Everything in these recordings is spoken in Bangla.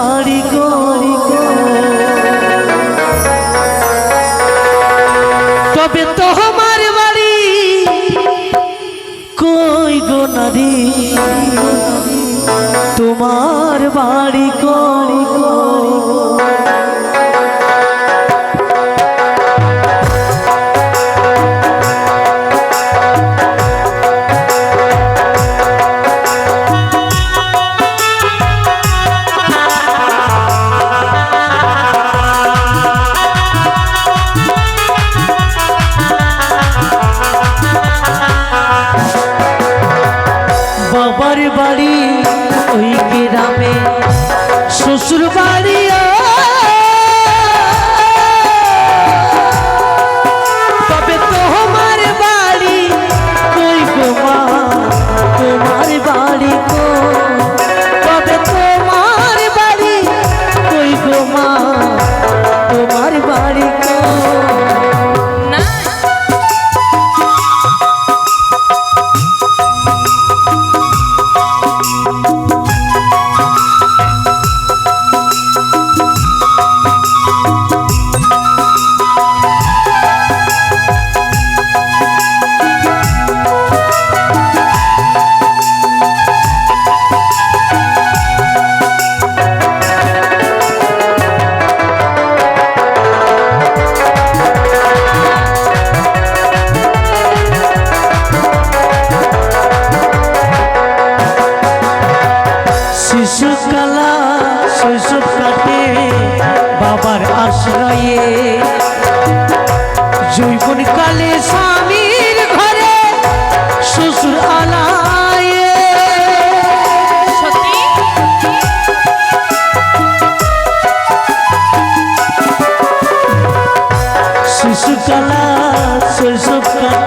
পারি গো। তবে তোমার বাড়ি কই গো নারী? তোমার বাড়ি করি করি বাবার বাড়ি ওই গ্রামে শ্বশুর বাড়ি আশ্রয়ে। জৈবন কালে স্বামীর ঘরে শ্বশুর আলায়। শিশুকালা শৈশবকাল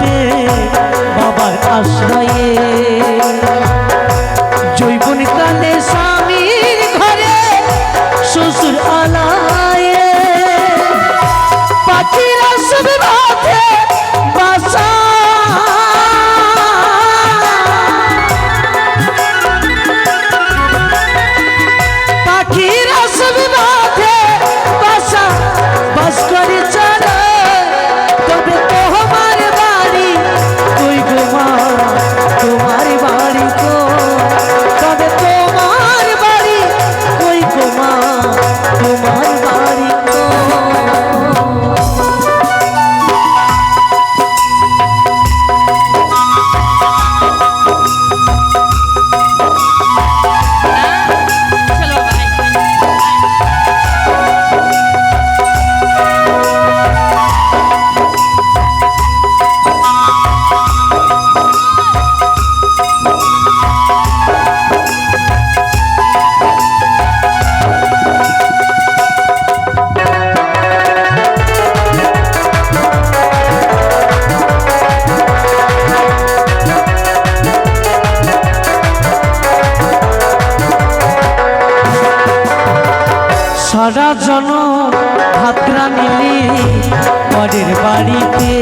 সারা জন ভাত্রা মিলি পরের বাড়িতে।